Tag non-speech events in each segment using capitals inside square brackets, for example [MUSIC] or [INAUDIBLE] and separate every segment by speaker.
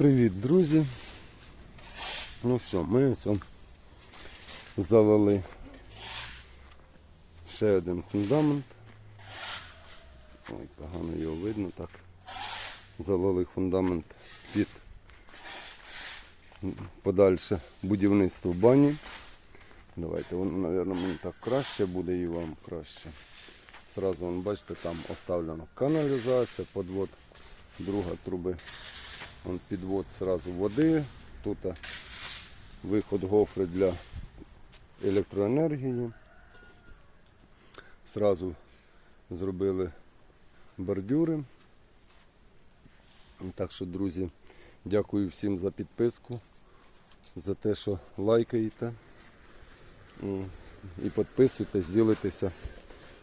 Speaker 1: Привіт, друзі. Ну що, ми ось залили ще один фундамент. Ой, погано його видно так. Залили фундамент під подальше будівництво бані. Давайте, воно, мабуть, мені так краще буде і вам краще. Сразу, бачите, там оставлена каналізація, подвод, друга труби. Вон підвод сразу води. Тут виход гофри для електроенергії. Сразу зробили бордюри. Так що, друзі, дякую всім за підписку, за те, що лайкаєте. І підписуйтесь, ділитеся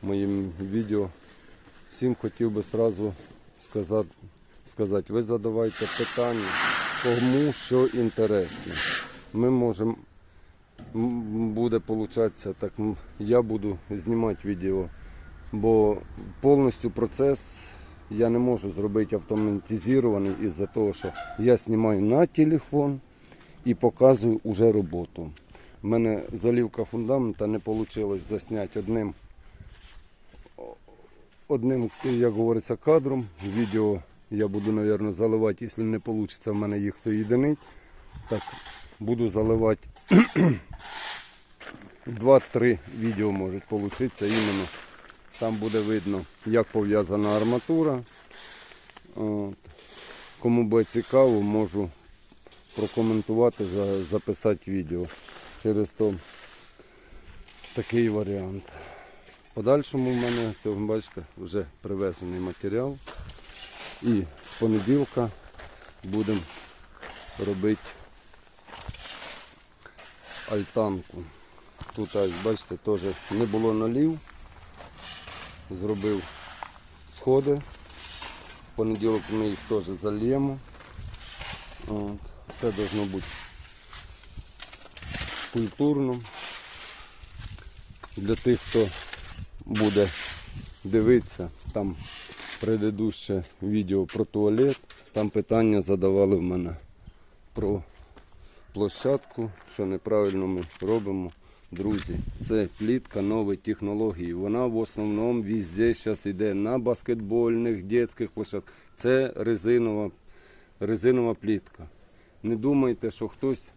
Speaker 1: моїм відео. Всім хотів би сразу сказати, сказати, ви задавайте питання, кому що інтересно. Ми можемо, буде получатися так, я буду знімати відео, бо повністю процес я не можу зробити автоматизований із-за того, що я знімаю на телефон і показую уже роботу. У мене залівка фундамента не вийшло засняти одним одним, як говориться, кадром. Відео я буду, мабуть, заливати, якщо не вийде в мене їх соєдинити. Так, буду заливати [CLEARS THROAT] 2-3 відео можуть получитися іменно. Там буде видно, як пов'язана арматура. От. Кому буде цікаво, можу прокоментувати, записати відео. Через то такий варіант. Подальшому в мене, бачите, вже привезений матеріал. І з понеділка будемо робити альтанку. Тут, ось, бачите, теж не було налів. Зробив сходи. В понеділок ми їх теж зальємо. От. Все должно бути культурно. Для тих, хто буде дивитися, там предыдуще відео про туалет, там питання задавали в мене про площадку, що неправильно ми робимо. Друзі, це плітка нової технології. Вона в основному везде зараз йде на баскетбольних, дитячих площадках. Це резинова, резинова плітка. Не думайте, що хтось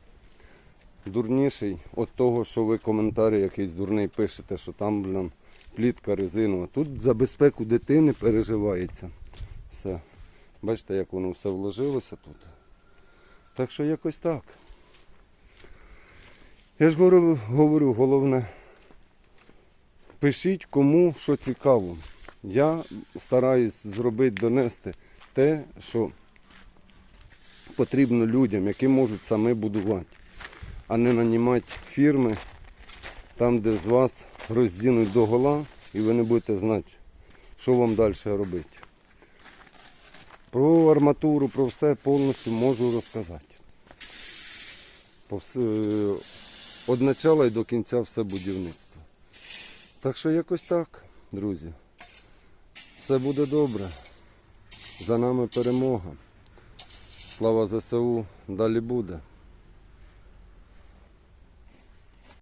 Speaker 1: дурніший від того, що ви коментарі якийсь дурний пишете, що там блін, плітка резинова. Тут за безпеку дитини переживається. Все. Бачите, як воно все вложилося тут. Так що якось так. Я ж говорю, говорю, головне, пишіть кому що цікаво. Я стараюсь зробити, донести те, що потрібно людям, які можуть самі будувати, а не нанімати фірми там, де з вас роздінуть до гола, і ви не будете знати, що вам далі робити. Про арматуру, про все повністю можу розказати. Вс- Від початку і до кінця все будівництво. Так що якось так, друзі. Все буде добре. За нами перемога. Слава ЗСУ, далі буде.